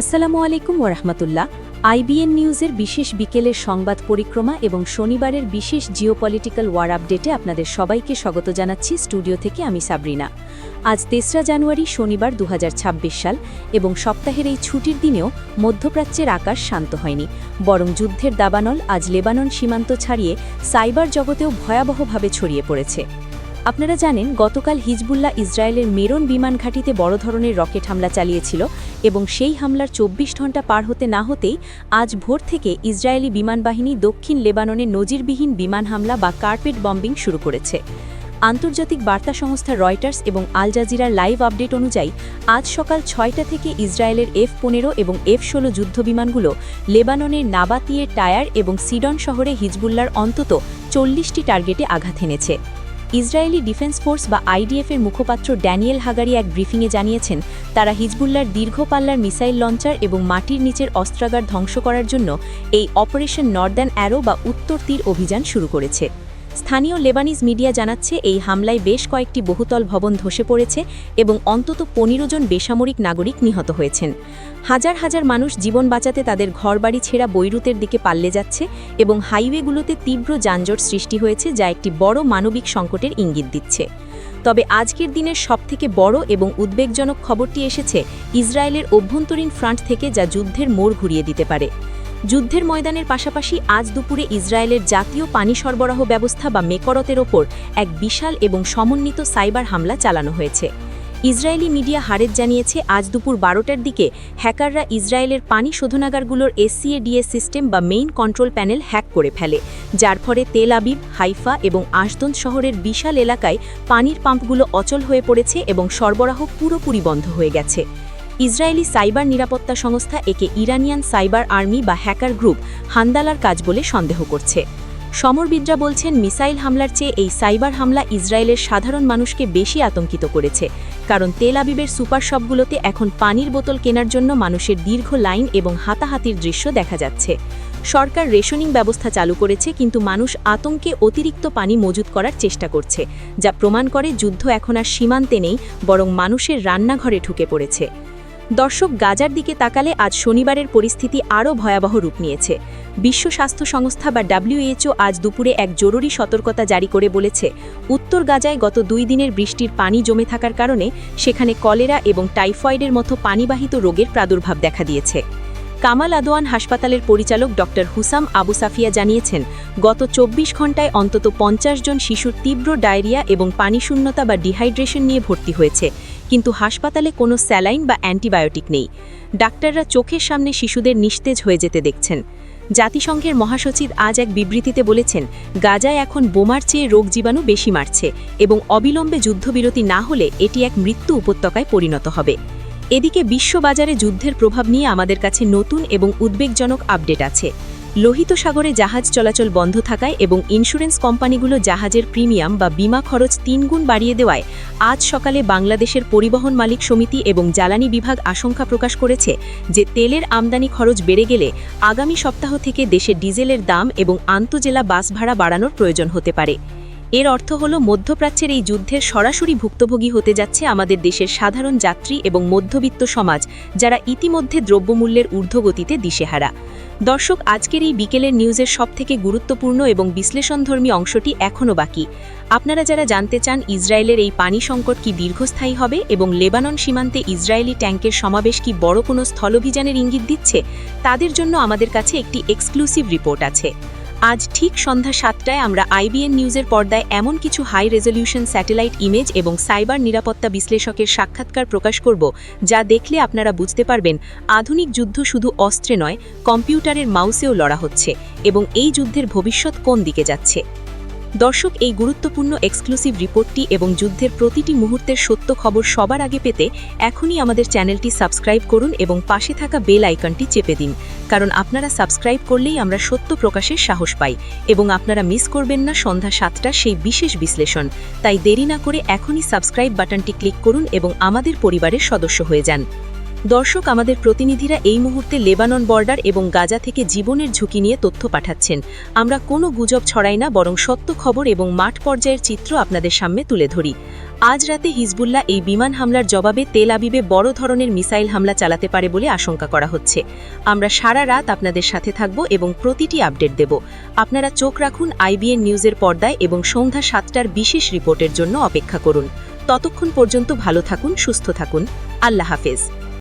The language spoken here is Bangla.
আসসালামু আলাইকুম ওরহমতুল্লাহ আইবিএন নিউজের বিশেষ বিকেলের সংবাদ পরিক্রমা এবং শনিবারের বিশেষ জিওপলিটিক্যাল ওয়ার আপডেটে আপনাদের সবাইকে স্বাগত জানাচ্ছি স্টুডিও থেকে আমি সাবরিনা। আজ তেসরা জানুয়ারি শনিবার দু হাজার ছাব্বিশ সাল এবং সপ্তাহের এই ছুটির দিনেও মধ্যপ্রাচ্যের আকাশ শান্ত হয়নি। বরং যুদ্ধের দাবানল আজ লেবানন সীমান্ত ছাড়িয়ে সাইবার জগতেও ভয়াবহভাবে ছড়িয়ে পড়েছে। আপনারা জানেন, গতকাল হিজবুল্লাহ ইসরায়েলের মেরন বিমান ঘাঁটিতে বড় ধরনের রকেট হামলা চালিয়েছিল এবং সেই হামলার চব্বিশ ঘণ্টা পার হতে না হতেই আজ ভোর থেকে ইসরায়েলি বিমান বাহিনী দক্ষিণ লেবাননে নজিরবিহীন বিমান হামলা বা কার্পেট বম্বিং শুরু করেছে। আন্তর্জাতিক বার্তা সংস্থা রয়টার্স এবং আল জাজিরার লাইভ আপডেট অনুযায়ী, আজ সকাল ছয়টা থেকে ইসরায়েলের এফ পনেরো এবং এফ ষোলো যুদ্ধবিমানগুলো লেবাননের নাবাতিয়ে টায়ার এবং সিডন শহরে হিজবুল্লার অন্তত চল্লিশটি টার্গেটে আঘাত এনেছে। ইসরায়েলি ডিফেন্স ফোর্স বা আইডিএফের মুখপাত্র ড্যানিয়েল হাগারি এক ব্রিফিংয়ে জানিয়েছেন, তারা হিজবুল্লার দীর্ঘ পাল্লার মিসাইল লঞ্চার এবং মাটির নিচের অস্ত্রাগার ধ্বংস করার জন্য এই অপারেশন নর্দার্ন অ্যারো বা উত্তর তীর অভিযান শুরু করেছে। স্থানীয় লেবানিজ মিডিয়া জানাচ্ছে, এই হামলায় বেশ কয়েকটি বহুতল ভবন ধসে পড়েছে এবং অন্তত পনেরো জন বেসামরিক নাগরিক নিহত হয়েছেন। হাজার হাজার মানুষ জীবন বাঁচাতে তাদের ঘরবাড়ি ছেঁড়া বৈরুতের দিকে পাল্লে যাচ্ছে এবং হাইওয়েগুলোতে তীব্র যানজট সৃষ্টি হয়েছে, যা একটি বড় মানবিক সংকটের ইঙ্গিত দিচ্ছে। তবে আজকের দিনের সবথেকে বড় এবং উদ্বেগজনক খবরটি এসেছে, ইসরায়েলের অভ্যন্তরীণ ফ্রন্ট থেকে, যা যুদ্ধের মোড় ঘুরিয়ে দিতে পারে। যুদ্ধের ময়দানের পাশাপাশি আজ দুপুরে ইসরায়েলের জাতীয় পানি সরবরাহ ব্যবস্থা বা মেকরতের ওপর এক বিশাল এবং সমন্বিত সাইবার হামলা চালানো হয়েছে। ইসরায়েলি মিডিয়া হারেজ জানিয়েছে, আজ দুপুর বারোটার দিকে হ্যাকাররা ইসরায়েলের পানি শোধনাগারগুলোর এসসিএডিএস সিস্টেম বা মেইন কন্ট্রোল প্যানেল হ্যাক করে ফেলে। যার ফলে তেল আবিব, হাইফা এবং আশদন শহরের বিশাল এলাকায় পানির পাম্পগুলো অচল হয়ে পড়েছে এবং সরবরাহ পুরোপুরি বন্ধ হয়ে গেছে। ইসরায়েলি সাইবার নিরাপত্তা সংস্থা একে ইরানিয়ান সাইবার আর্মি বা হ্যাকার গ্রুপ হান্দালার কাজ বলে সন্দেহ করছে। সমরবিদরা বলছেন, মিসাইল হামলার চেয়ে এই সাইবার হামলা ইসরায়েলের সাধারণ মানুষকে বেশি আতঙ্কিত করেছে, কারণ তেল আবিবের সুপার শপগুলোতে এখন পানির বোতল কেনার জন্য মানুষের দীর্ঘ লাইন এবং হাতাহাতির দৃশ্য দেখা যাচ্ছে। সরকার রেশনিং ব্যবস্থা চালু করেছে, কিন্তু মানুষ আতঙ্কে অতিরিক্ত পানি মজুত করার চেষ্টা করছে, যা প্রমাণ করে যুদ্ধ এখন আর সীমান্তে নেই, বরং মানুষের রান্নাঘরে ঢুকে পড়েছে। দর্শক গাজার দিকে তাকালে আজ শনিবারের পরিস্থিতি আরও ভয়াবহ রূপ নিয়েছে। বিশ্ব স্বাস্থ্য সংস্থা বা ডাব্লিউএইচও আজ দুপুরে এক জরুরি সতর্কতা জারি করে বলেছে, উত্তর গাজায় গত দুই দিনের বৃষ্টির পানি জমে থাকার কারণে সেখানে কলেরা এবং টাইফয়েডের মতো পানিবাহিত রোগের প্রাদুর্ভাব দেখা দিয়েছে। কামাল আদোয়ান হাসপাতালের পরিচালক ড হুসাম আবু সাফিয়া জানিয়েছেন, গত চব্বিশ ঘন্টায় অন্তত পঞ্চাশ জন শিশুর তীব্র ডায়রিয়া এবং পানিশূন্যতা বা ডিহাইড্রেশন নিয়ে ভর্তি হয়েছে, কিন্তু হাসপাতালে কোনো স্যালাইন বা অ্যান্টিবায়োটিক নেই। ডাক্তাররা চোখের সামনে শিশুদের নিস্তেজ হয়ে যেতে দেখছেন। জাতিসংঘের মহাসচিব আজ এক বিবৃতিতে বলেছেন, গাজায় এখন বোমার চেয়ে রোগ জীবাণু বেশি মারছে এবং অবিলম্বে যুদ্ধবিরতি না হলে এটি এক মৃত্যু উপত্যকায় পরিণত হবে। এদিকে বিশ্ববাজারে যুদ্ধের প্রভাব নিয়ে আমাদের কাছে নতুন এবং উদ্বেগজনক আপডেট আছে। লোহিত সাগরে জাহাজ চলাচল বন্ধ থাকায় এবং ইন্স্যুরেন্স কোম্পানিগুলো জাহাজের প্রিমিয়াম বা বিমা খরচ তিনগুণ বাড়িয়ে দেওয়ায় আজ সকালে বাংলাদেশের পরিবহন মালিক সমিতি এবং জ্বালানি বিভাগ আশঙ্কা প্রকাশ করেছে যে তেলের আমদানি খরচ বেড়ে গেলে আগামী সপ্তাহ থেকে দেশে ডিজেলের দাম এবং আন্তজেলা বাস ভাড়া বাড়ানোর প্রয়োজন হতে পারে। এর অর্থ হল মধ্যপ্রাচ্যের এই যুদ্ধের সরাসরি ভুক্তভোগী হতে যাচ্ছে আমাদের দেশের সাধারণ যাত্রী এবং মধ্যবিত্ত সমাজ, যারা ইতিমধ্যে দ্রব্যমূল্যের ঊর্ধ্বগতিতে দিশেহারা। দর্শক, আজকের এই বিকেলের নিউজের সবথেকে গুরুত্বপূর্ণ এবং বিশ্লেষণধর্মী অংশটি এখনও বাকি। আপনারা যারা জানতে চান ইসরায়েলের এই পানি সংকট কি দীর্ঘস্থায়ী হবে এবং লেবানন সীমান্তে ইসরায়েলি ট্যাঙ্কের সমাবেশ কি বড় কোনো স্থলভিযানের ইঙ্গিত দিচ্ছে, তাদের জন্য আমাদের কাছে একটি এক্সক্লুসিভ রিপোর্ট আছে। আজ ঠিক সন্ধ্যা সাতটায় আমরা আইবিএন নিউজের পর্দায় এমন কিছু হাই রেজলিউশন স্যাটেলাইট ইমেজ এবং সাইবার নিরাপত্তা বিশ্লেষকের সাক্ষাৎকার প্রকাশ করব, যা দেখলে আপনারা বুঝতে পারবেন আধুনিক যুদ্ধ শুধু অস্ত্রে নয়, কম্পিউটারের মাউসেও লড়া হচ্ছে এবং এই যুদ্ধের ভবিষ্যৎ কোন দিকে যাচ্ছে। দর্শক, এই গুরুত্বপূর্ণ এক্সক্লুসিভ রিপোর্টটি এবং যুদ্ধের প্রতিটি মুহূর্তের সত্য খবর সবার আগে পেতে এখনই আমাদের চ্যানেলটি সাবস্ক্রাইব করুন এবং পাশে থাকা বেল আইকনটি চেপে দিন। কারণ আপনারা সাবস্ক্রাইব করলেই আমরা সত্য প্রকাশের সাহস পাই এবং আপনারা মিস করবেন না সন্ধ্যা সাতটা সেই বিশেষ বিশ্লেষণ। তাই দেরি না করে এখনই সাবস্ক্রাইব বাটনটি ক্লিক করুন এবং আমাদের পরিবারের সদস্য হয়ে যান। দর্শক, আমাদের প্রতিনিধিরা এই মুহূর্তে লেবানন বর্ডার এবং গাজা থেকে জীবনের ঝুঁকি নিয়ে তথ্য পাঠাচ্ছেন। আমরা কোনো গুজব ছড়াই না, বরং সত্য খবর এবং মাঠ পর্যায়ের চিত্র আপনাদের সামনে তুলে ধরি। আজ রাতে হিজবুল্লাহ এই বিমান হামলার জবাবে তেল আবিবে বড় ধরনের মিসাইল হামলা চালাতে পারে বলে আশঙ্কা করা হচ্ছে। আমরা সারা রাত আপনাদের সাথে থাকব এবং প্রতিটি আপডেট দেব। আপনারা চোখ রাখুন আইবিএন নিউজের পর্দায় এবং সন্ধ্যা সাতটার বিশেষ রিপোর্টের জন্য অপেক্ষা করুন। ততক্ষণ পর্যন্ত ভালো থাকুন, সুস্থ থাকুন। আল্লাহ হাফেজ।